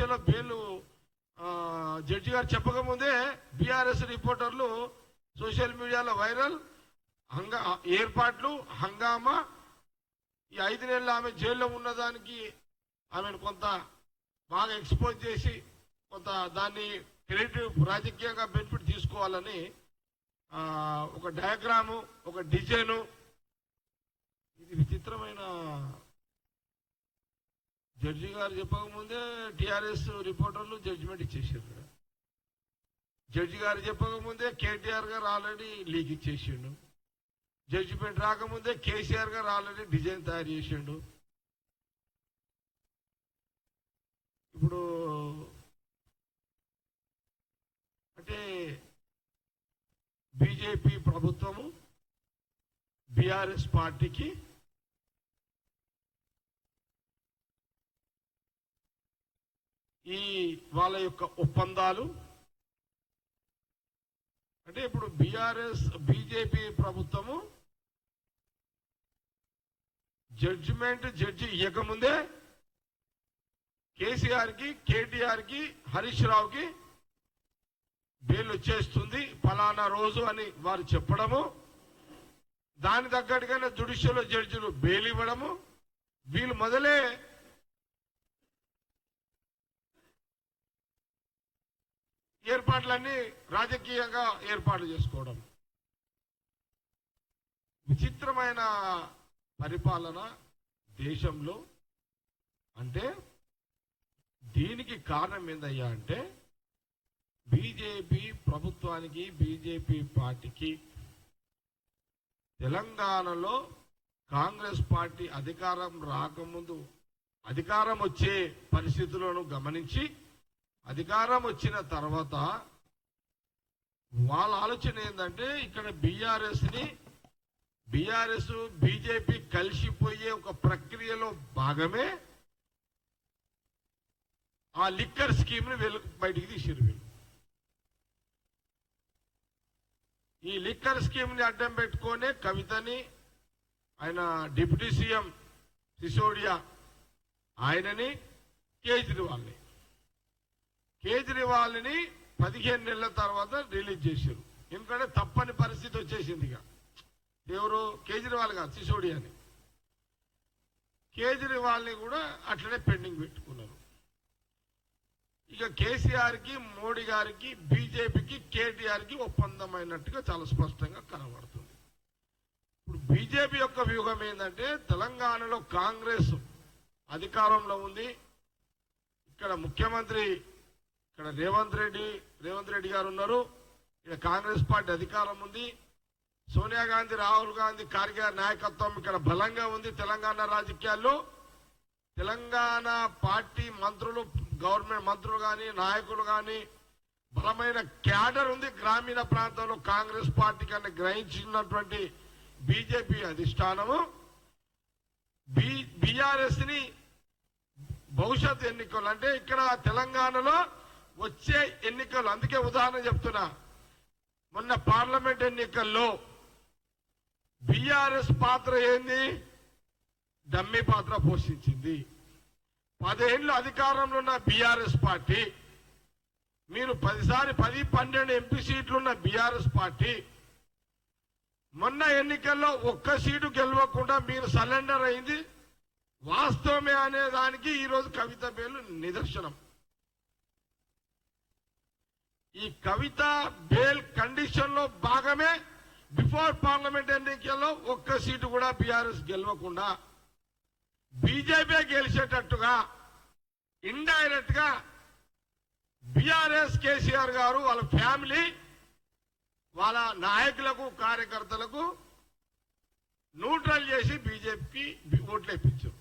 విషయంలో bail judge గారు చెప్పకముందే బీఆర్ఎస్ రిపోర్టర్లు సోషల్ మీడియాలో వైరల్. హంగా ఏర్పాట్లు హంగామా. ఈ ఐదు నెలలు ఆమె జైల్లో ఉన్నదానికి ఆమెను కొంత బాగా ఎక్స్పోజ్ చేసి కొంత దాన్ని క్రెడిట్ రాజకీయంగా బెనిఫిట్ తీసుకోవాలని ఒక డయాగ్రాము ఒక డిజైను. ఇది విచిత్రమైన జడ్జి గారు చెప్పకముందే టిఆర్ఎస్ రిపోర్టర్లు జడ్జిమెంట్ ఇచ్చేసారు ఇక్కడ. జడ్జి గారు చెప్పకముందే కేటీఆర్ గారు ఆల్రెడీ లీక్ ఇచ్చేసిండు జడ్జిమెంట్ రాకముందే కేసీఆర్ గారు ఆల్రెడీ డిజైన్ తయారు చేసిండు ఇప్పుడు అంటే బీజేపీ ప్రభుత్వము బీఆర్ఎస్ పార్టీకి ఈ వాళ్ళ యొక్క ఒప్పందాలు. అంటే ఇప్పుడు బీఆర్ఎస్ బీజేపీ ప్రభుత్వము జడ్జిమెంట్ జడ్జి ఇవ్వకముందే కేసీఆర్కి కేటీఆర్కి హరీష్ రావుకి బెయిల్ వచ్చేస్తుంది ఫలానా రోజు అని వారు చెప్పడము. దాని తగ్గట్టుగానే జుడిషియల్ జడ్జిలు బెయిల్ ఇవ్వడము. వీళ్ళు మొదలే ఏర్పాట్లన్నీ రాజకీయంగా ఏర్పాట్లు చేసుకోవడం. విచిత్రమైన పరిపాలన దేశంలో. అంటే దీనికి కారణం ఏందయ్యా అంటే బీజేపీ ప్రభుత్వానికి బీజేపీ పార్టీకి తెలంగాణలో కాంగ్రెస్ పార్టీ అధికారం రాకముందు అధికారం వచ్చే పరిస్థితులను గమనించి అధికారం వచ్చిన తర్వాత వాళ్ళ ఆలోచన ఏంటంటే ఇక్కడ బీఆర్ఎస్ని బీఆర్ఎస్ బీజేపీ కలిసిపోయే ఒక ప్రక్రియలో భాగమే ఆ లిక్కర్ స్కీమ్ని వెలు బయటికి తీసిరు వీళ్ళు. ఈ లిక్కర్ స్కీమ్ని అడ్డం పెట్టుకొని కవితని ఆయన డిప్యూటీ సీఎం సిసోడియా ఆయనని కేజ్రీవాల్ని. కేజ్రీవాల్ని పదిహేను నెలల తర్వాత రిలీజ్ చేశారు. ఎందుకంటే తప్పని పరిస్థితి వచ్చేసింది ఇక. ఎవరు? కేజ్రీవాల్ కాదు సిసోడియాని కేజ్రీవాల్ని కూడా అట్లనే పెండింగ్ పెట్టుకున్నారు. ఇక కేసీఆర్కి మోడీ గారికి బీజేపీకి కేటీఆర్కి ఒప్పందమైనట్టుగా చాలా స్పష్టంగా కనబడుతుంది. ఇప్పుడు బీజేపీ యొక్క వ్యూహం ఏంటంటే తెలంగాణలో కాంగ్రెస్ అధికారంలో ఉంది. ఇక్కడ ముఖ్యమంత్రి ఇక్కడ రేవంత్ రెడ్డి రేవంత్ రెడ్డి గారు ఉన్నారు. ఇక్కడ కాంగ్రెస్ పార్టీ అధికారం ఉంది. సోనియా గాంధీ రాహుల్ గాంధీ కార్గే నాయకత్వం ఇక్కడ బలంగా ఉంది తెలంగాణ రాజకీయాల్లో. తెలంగాణ పార్టీ మంత్రులు గవర్నమెంట్ మంత్రులు కానీ నాయకులు కానీ బలమైన క్యాడర్ ఉంది గ్రామీణ ప్రాంతంలో కాంగ్రెస్ పార్టీ కన్నా గ్రహించినటువంటి బీజేపీ అధిష్టానము. బి బీఆర్ఎస్ని భవిష్యత్ ఎన్నికలు అంటే ఇక్కడ తెలంగాణలో వచ్చే ఎన్నికలు అందుకే ఉదాహరణ చెప్తున్నా. మొన్న పార్లమెంట్ ఎన్నికల్లో బీఆర్ఎస్ పాత్ర ఏంది? డమ్మి పాత్ర పోషించింది. పదేళ్ళు అధికారంలో ఉన్న బీఆర్ఎస్ పార్టీ మీరు పదిసారి పది పన్నెండు ఎంపీ సీట్లున్న బీఆర్ఎస్ పార్టీ మొన్న ఎన్నికల్లో ఒక్క సీటు గెలవకుండా మీరు సరెండర్ అయింది. వాస్తవమే అనే దానికి ఈరోజు కవిత పేర్లు నిదర్శనం. ఈ కవిత బేల్ కండిషన్లో భాగమే. బిఫోర్ పార్లమెంట్ ఎన్నికల్లో ఒక్క సీటు కూడా బీఆర్ఎస్ గెలవకుండా బీజేపీ గెలిచేటట్టుగా ఇండైరెక్ట్గా బీఆర్ఎస్ కేసీఆర్ గారు వాళ్ళ ఫ్యామిలీ వాళ్ళ నాయకులకు కార్యకర్తలకు న్యూట్రల్ చేసి బీజేపీకి ఓట్లు వేయించారు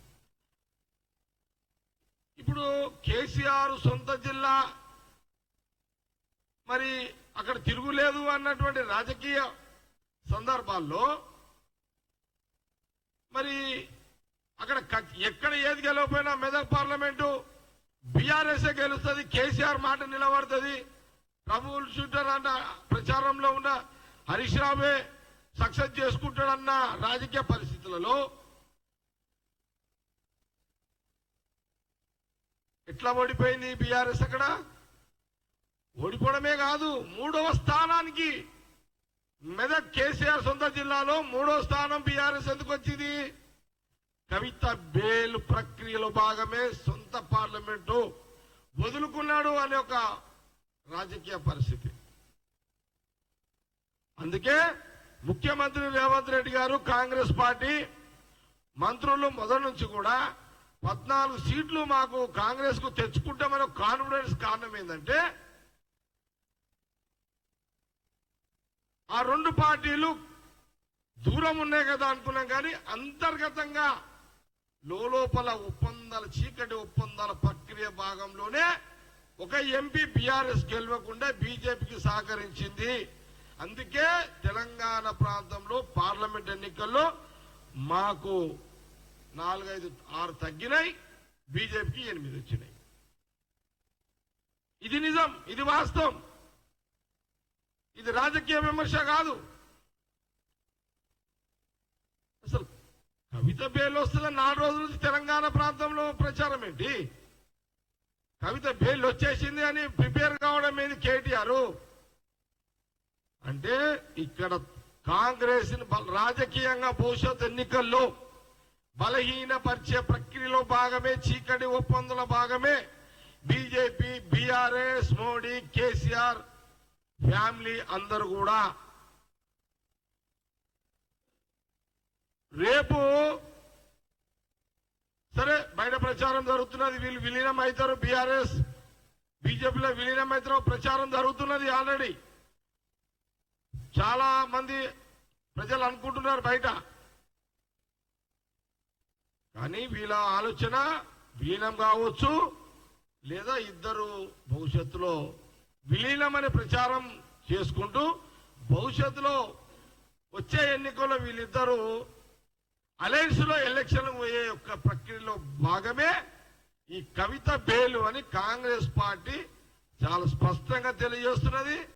ఇప్పుడు కేసీఆర్ సొంత జిల్లా మరి అక్కడ తిరుగులేదు అన్నటువంటి రాజకీయ సందర్భాల్లో మరి అక్కడ ఎక్కడ ఏది గెలవపోయినా మెదక్ పార్లమెంటు బీఆర్ఎస్ఏ గెలుస్తుంది కేసీఆర్ మాట నిలబడుతుంది. ప్రభువుల్ షూటర్ అన్న ప్రచారంలో ఉన్న హరీష్ రావే సక్సెస్ చేసుకుంటాడన్న రాజకీయ పరిస్థితులలో ఎట్లా ఓడిపోయింది బీఆర్ఎస్ అక్కడ? ఓడిపోవడమే కాదు మూడవ స్థానానికి మెదక్ కేసీఆర్ సొంత జిల్లాలో మూడో స్థానం బీఆర్ఎస్ ఎందుకు వచ్చింది? కవిత బేల్ ప్రక్రియలో భాగమే సొంత పార్లమెంటు వదులుకున్నాడు అనే ఒక రాజకీయ పరిస్థితి. అందుకే ముఖ్యమంత్రి రేవంత్ రెడ్డి గారు కాంగ్రెస్ పార్టీ మంత్రులు మొదటి నుంచి కూడా పద్నాలుగు సీట్లు మాకు కాంగ్రెస్కు తెచ్చుకుంటామనే కాన్ఫిడెన్స్ కారణం ఏంటంటే ఆ రెండు పార్టీలు దూరం ఉన్నాయి కదా అనుకున్నాం కానీ అంతర్గతంగా లోపల ఒప్పందాల చీకటి ఒప్పందాల ప్రక్రియ భాగంలోనే ఒక ఎంపీ బీఆర్ఎస్ గెలవకుండా బీజేపీకి సహకరించింది. అందుకే తెలంగాణ ప్రాంతంలో పార్లమెంట్ ఎన్నికల్లో మాకు నాలుగైదు ఆరు తగ్గినాయి బీజేపీకి ఎనిమిది వచ్చినాయి. ఇది నిజం ఇది వాస్తవం. ఇది రాజకీయ విమర్శ కాదు. అసలు కవిత బేల్ వస్తుందని నాలుగు రోజుల నుంచి తెలంగాణ ప్రాంతంలో ప్రచారం ఏంటి? కవిత బేల్ వచ్చేసింది అని ప్రిపేర్ కావడం ఏంది కేటీఆర్? అంటే ఇక్కడ కాంగ్రెస్ రాజకీయంగా భవిష్యత్ ఎన్నికల్లో బలహీనపరిచే ప్రక్రియలో భాగమే చీకటి ఒప్పందుల భాగమే. BJP BRS Modi KCR family అందరు కూడా రేపు సరే బయట ప్రచారం జరుగుతున్నది వీళ్ళు విలీనం అవుతారు బీఆర్ఎస్ బీజేపీలో విలీనం అవుతారు ప్రచారం జరుగుతున్నది ఆల్రెడీ. చాలా మంది ప్రజలు అనుకుంటున్నారు బయట. కానీ వీళ్ళ ఆలోచన విలీనం కావచ్చు లేదా ఇద్దరు భవిష్యత్తులో విలీనం ప్రచారం చేసుకుంటూ భవిష్యత్తులో వచ్చే ఎన్నికల్లో వీళ్ళిద్దరూ అలయన్స్లో ఎలక్షన్ పోయే యొక్క ప్రక్రియలో భాగమే ఈ కవిత బేలు అని కాంగ్రెస్ పార్టీ చాలా స్పష్టంగా తెలియజేస్తున్నది.